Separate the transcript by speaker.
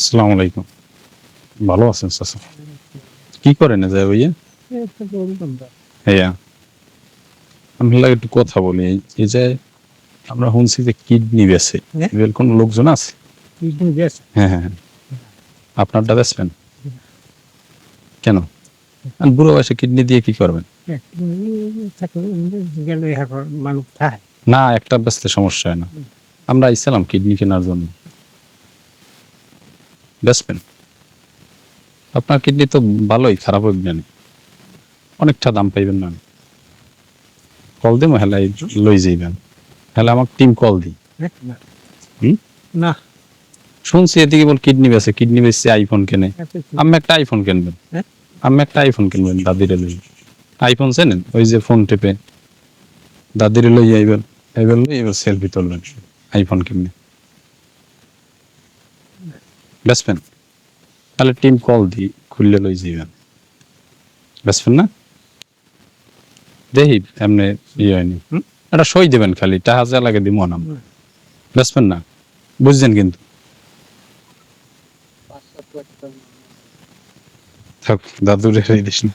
Speaker 1: আসসালামু আলাইকুম। ভালো আছেন চাচা কি করেন যায় ভাইয়া? হ্যাঁ আমি লাগে একটু কথা বলি। এই- যে আমরা শুনছি যে কিডনি বেছে।
Speaker 2: হ্যাঁ?
Speaker 1: এবার কোন লোকজন আছে? হ্যাঁ হ্যাঁ হ্যাঁ। আপনারটা বেচবেন? কেন? আর বুড়ো বয়সে কিডনি দিয়ে কি করবেন? না একটা বেচলে সমস্যা হয় না। আমরা আইছিলাম কিডনি কেনার জন্য। বেচবেন আপনার কিডনি তো ভালোই খারাপ হবে না অনেকটা দাম পাইবেন না। কল দিমো হেলাই লই যাইবেন। হেলে আমাকে টিম কল দি হুম?
Speaker 2: না।
Speaker 1: শুনছি এদিকে বল কিডনি বেছে কিডনি বেচছে আইফোন কেনে। আমি একটা আইফোন কিনবেন।
Speaker 2: হ্যাঁ?
Speaker 1: আমি একটা আইফোন কিনবেন দাদিরে লই। আইফোন চেনেন? ওই যে ফোন টেপে। দাদিরে লই আইবেন। এবার লই এবার সেলফি তুলবেন। আইফোন কিনে বেসবেন তাহলে টিম কল দি খুললে লই যাইবেন। বেসবেন না? দেখি এমনি ইয়ে হয়নি? এটা সই দেবেন খালি টাকা যা লাগে দিব না বেসবেন না? বুঝছেন কিন্তু? থাক দাদুরে দিস না